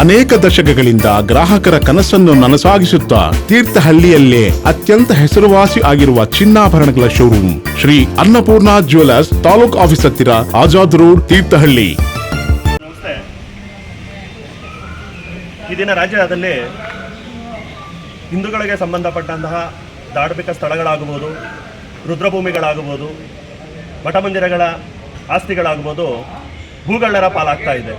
ಅನೇಕ ದಶಕಗಳಿಂದ ಗ್ರಾಹಕರ ಕನಸನ್ನು ನನಸಾಗಿಸುತ್ತಾ ತೀರ್ಥಹಳ್ಳಿಯಲ್ಲೇ ಅತ್ಯಂತ ಹೆಸರುವಾಸಿ ಆಗಿರುವ ಚಿನ್ನಾಭರಣಗಳ showroom Shri Annapurna jewellers taluk office ಹತ್ತಿರ ಆಜಾದ್ ರೋಡ್, ತೀರ್ಥಹಳ್ಳಿ. ಇದಿನ ರಾಜ್ಯದಲ್ಲಿ ಹಿಂದೂಗಳಿಗೆ ಸಂಬಂಧಪಟ್ಟಂತಹ ಧಾರ್ಮಿಕ ಸ್ಥಳಗಳಾಗಬಹುದು, ರುದ್ರಭೂಮಿಗಳಾಗಬಹುದು, ಮಠಮಂದಿರಗಳ ಆಸ್ತಿಗಳಾಗಬಹುದು, ಭೂಗಳ್ಳರ ಪಾಲಾಗ್ತಾ ಇದೆ.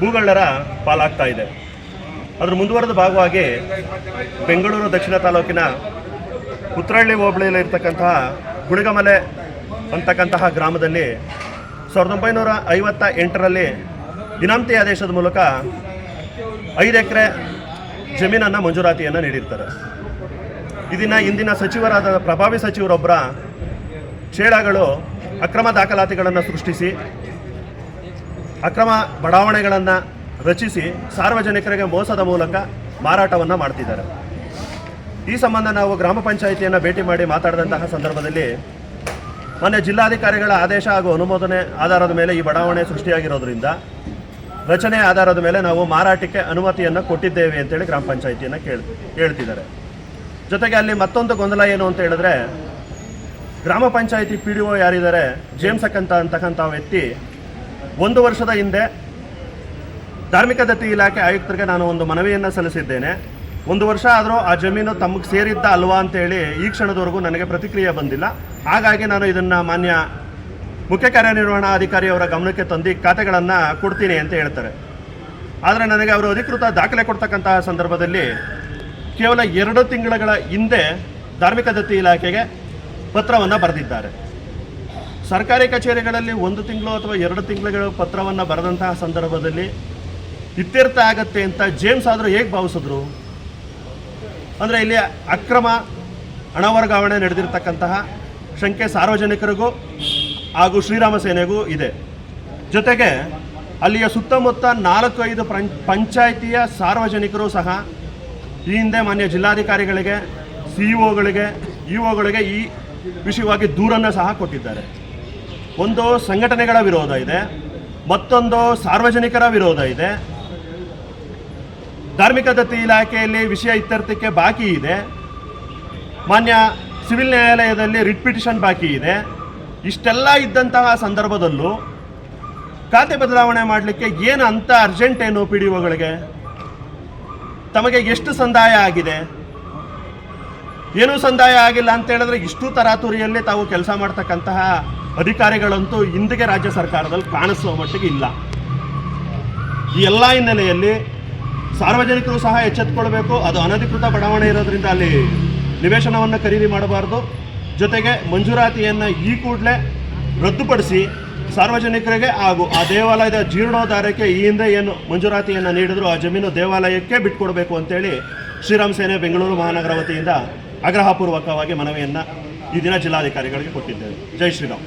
ಭೂಗಳ್ಳರ ಪಾಲಾಗ್ತಾ ಇದೆ. ಅದರ ಮುಂದುವರೆದ ಭಾಗವಾಗಿ ಬೆಂಗಳೂರು ದಕ್ಷಿಣ ತಾಲೂಕಿನ ಉತ್ರಳ್ಳಿ ಹೋಬಳಿಯಲ್ಲಿ ಇರ್ತಕ್ಕಂತಹ ಗುಳಿಗಮಲೆ ಅಂತಕ್ಕಂತಹ ಗ್ರಾಮದಲ್ಲಿ ಸಾವಿರದ ಒಂಬೈನೂರ ಐವತ್ತ ಎಂಟರಲ್ಲಿ ದಿನಾಂತಿ ಆದೇಶದ ಮೂಲಕ ಐದು ಎಕರೆ ಜಮೀನನ್ನು ಮಂಜೂರಾತಿಯನ್ನು ನೀಡಿರ್ತಾರೆ. ಇದನ್ನು ಇಂದಿನ ಸಚಿವರಾದ ಪ್ರಭಾವಿ ಸಚಿವರೊಬ್ಬರ ಚೇಳಗಳು ಅಕ್ರಮ ದಾಖಲಾತಿಗಳನ್ನು ಸೃಷ್ಟಿಸಿ ಅಕ್ರಮ ಬಡಾವಣೆಗಳನ್ನು ರಚಿಸಿ ಸಾರ್ವಜನಿಕರಿಗೆ ಮೋಸದ ಮೂಲಕ ಮಾರಾಟವನ್ನು ಮಾಡ್ತಿದ್ದಾರೆ. ಈ ಸಂಬಂಧ ನಾವು ಗ್ರಾಮ ಪಂಚಾಯಿತಿಯನ್ನು ಭೇಟಿ ಮಾಡಿ ಮಾತಾಡಿದಂತಹ ಸಂದರ್ಭದಲ್ಲಿ ಮೊನ್ನೆ ಜಿಲ್ಲಾಧಿಕಾರಿಗಳ ಆದೇಶ ಹಾಗೂ ಅನುಮೋದನೆ ಆಧಾರದ ಮೇಲೆ ಈ ಬಡಾವಣೆ ಸೃಷ್ಟಿಯಾಗಿರೋದ್ರಿಂದ ರಚನೆ ಆಧಾರದ ಮೇಲೆ ನಾವು ಮಾರಾಟಕ್ಕೆ ಅನುಮತಿಯನ್ನು ಕೊಟ್ಟಿದ್ದೇವೆ ಅಂತೇಳಿ ಗ್ರಾಮ ಪಂಚಾಯಿತಿಯನ್ನು ಕೇಳ್, ಹೇಳ್ತಿದ್ದಾರೆ. ಜೊತೆಗೆ ಅಲ್ಲಿ ಮತ್ತೊಂದು ಗೊಂದಲ ಏನು ಅಂತ ಹೇಳಿದ್ರೆ ಗ್ರಾಮ ಪಂಚಾಯಿತಿ ಪಿ ಡಿ ಒ ಯಾರಿದ್ದಾರೆ ಜೇಮ್ಸಕ್ಕಂತ ಅಂತಕ್ಕಂಥ ವ್ಯಕ್ತಿ ಒಂದು ವರ್ಷದ ಹಿಂದೆ ಧಾರ್ಮಿಕ ದತ್ತಿ ಇಲಾಖೆ ಆಯುಕ್ತರಿಗೆ ನಾನು ಒಂದು ಮನವಿಯನ್ನು ಸಲ್ಲಿಸಿದ್ದೇನೆ. ಒಂದು ವರ್ಷ ಆದರೂ ಆ ಜಮೀನು ತಮಗೆ ಸೇರಿದ್ದ ಅಲ್ವಾ ಅಂತೇಳಿ ಈ ಕ್ಷಣದವರೆಗೂ ನನಗೆ ಪ್ರತಿಕ್ರಿಯೆ ಬಂದಿಲ್ಲ. ಹಾಗಾಗಿ ನಾನು ಇದನ್ನು ಮಾನ್ಯ ಮುಖ್ಯ ಕಾರ್ಯನಿರ್ವಹಣಾಧಿಕಾರಿಯವರ ಗಮನಕ್ಕೆ ತಂದು ಖಾತೆಗಳನ್ನು ಕೊಡ್ತೀನಿ ಅಂತ ಹೇಳ್ತಾರೆ. ಆದರೆ ನನಗೆ ಅವರು ಅಧಿಕೃತ ದಾಖಲೆ ಕೊಡ್ತಕ್ಕಂತಹ ಸಂದರ್ಭದಲ್ಲಿ ಕೇವಲ ಎರಡು ತಿಂಗಳುಗಳ ಹಿಂದೆ ಧಾರ್ಮಿಕ ದತ್ತಿ ಇಲಾಖೆಗೆ ಪತ್ರವನ್ನು ಬರೆದಿದ್ದಾರೆ. ಸರ್ಕಾರಿ ಕಚೇರಿಗಳಲ್ಲಿ ಒಂದು ತಿಂಗಳು ಅಥವಾ ಎರಡು ತಿಂಗಳ ಪತ್ರವನ್ನು ಬರೆದಂತಹ ಸಂದರ್ಭದಲ್ಲಿ ಇತ್ಯರ್ಥ ಆಗತ್ತೆ ಅಂತ ಜೇಮ್ಸ್ ಆದರೂ ಹೇಗೆ ಭಾವಿಸಿದ್ರು? ಅಂದರೆ ಇಲ್ಲಿ ಅಕ್ರಮ ಹಣ ವರ್ಗಾವಣೆ ನಡೆದಿರ್ತಕ್ಕಂತಹ ಶಂಕೆ ಸಾರ್ವಜನಿಕರಿಗೂ ಹಾಗೂ ಶ್ರೀರಾಮ ಸೇನೆಗೂ ಇದೆ. ಜೊತೆಗೆ ಅಲ್ಲಿಯ ಸುತ್ತಮುತ್ತ ನಾಲ್ಕು ಐದು ಪ್ರಂ ಪಂಚಾಯಿತಿಯ ಸಾರ್ವಜನಿಕರು ಸಹ ಈ ಹಿಂದೆ ಮಾನ್ಯ ಜಿಲ್ಲಾಧಿಕಾರಿಗಳಿಗೆ, ಸಿ ಇ ಒಗಳಿಗೆ ಈ ವಿಷಯವಾಗಿ ದೂರನ್ನು ಸಹ ಕೊಟ್ಟಿದ್ದಾರೆ. ಒಂದು ಸಂಘಟನೆಗಳ ವಿರೋಧ ಇದೆ, ಮತ್ತೊಂದು ಸಾರ್ವಜನಿಕರ ವಿರೋಧ ಇದೆ. ಧಾರ್ಮಿಕ ದತ್ತಿ ಇಲಾಖೆಯಲ್ಲಿ ವಿಷಯ ಇತ್ಯರ್ಥಕ್ಕೆ ಬಾಕಿ ಇದೆ. ಮಾನ್ಯ ಸಿವಿಲ್ ನ್ಯಾಯಾಲಯದಲ್ಲಿ ರಿಟ್ ಪಿಟಿಷನ್ ಬಾಕಿ ಇದೆ. ಇಷ್ಟೆಲ್ಲ ಇದ್ದಂತಹ ಸಂದರ್ಭದಲ್ಲೂ ಖಾತೆ ಬದಲಾವಣೆ ಮಾಡಲಿಕ್ಕೆ ಏನು ಅಂತ ಅರ್ಜೆಂಟ್ ಏನು ಪಿ ಡಿ ಒಗಳಿಗೆ? ತಮಗೆ ಎಷ್ಟು ಸಂದಾಯ ಆಗಿದೆ? ಏನೂ ಸಂದಾಯ ಆಗಿಲ್ಲ ಅಂತ ಹೇಳಿದ್ರೆ ಇಷ್ಟು ತರಾತುರಿಯಲ್ಲಿ ತಾವು ಕೆಲಸ ಮಾಡ್ತಕ್ಕಂತಹ ಅಧಿಕಾರಿಗಳಂತೂ ಇಂದಿಗೆ ರಾಜ್ಯ ಸರ್ಕಾರದಲ್ಲಿ ಕಾಣಿಸುವ ಮಟ್ಟಿಗೆ ಇಲ್ಲ. ಈ ಎಲ್ಲ ಹಿನ್ನೆಲೆಯಲ್ಲಿ ಸಾರ್ವಜನಿಕರು ಸಹ ಎಚ್ಚೆತ್ತುಕೊಳ್ಬೇಕು ಅದು ಅನಧಿಕೃತ ಬಡಾವಣೆ ಇರೋದ್ರಿಂದ ಅಲ್ಲಿ ನಿವೇಶನವನ್ನು ಖರೀದಿ ಮಾಡಬಾರ್ದು. ಜೊತೆಗೆ ಮಂಜೂರಾತಿಯನ್ನು ಈ ಕೂಡಲೇ ರದ್ದುಪಡಿಸಿ ಸಾರ್ವಜನಿಕರಿಗೆ ಹಾಗೂ ಆ ದೇವಾಲಯದ ಜೀರ್ಣೋದ್ಧಾರಕ್ಕೆ ಈ ಹಿಂದೆ ಏನು ಮಂಜೂರಾತಿಯನ್ನು ನೀಡಿದ್ರು ಆ ಜಮೀನು ದೇವಾಲಯಕ್ಕೆ ಬಿಟ್ಕೊಡ್ಬೇಕು ಅಂತೇಳಿ ಶ್ರೀರಾಮ್ ಸೇನೆ ಬೆಂಗಳೂರು ಮಹಾನಗರ ವತಿಯಿಂದ ಆಗ್ರಹಪೂರ್ವಕವಾಗಿ ಮನವಿಯನ್ನು ಈ ದಿನ ಜಿಲ್ಲಾಧಿಕಾರಿಗಳಿಗೆ ಕೊಟ್ಟಿದ್ದೇವೆ. ಜೈ ಶ್ರೀರಾಮ್.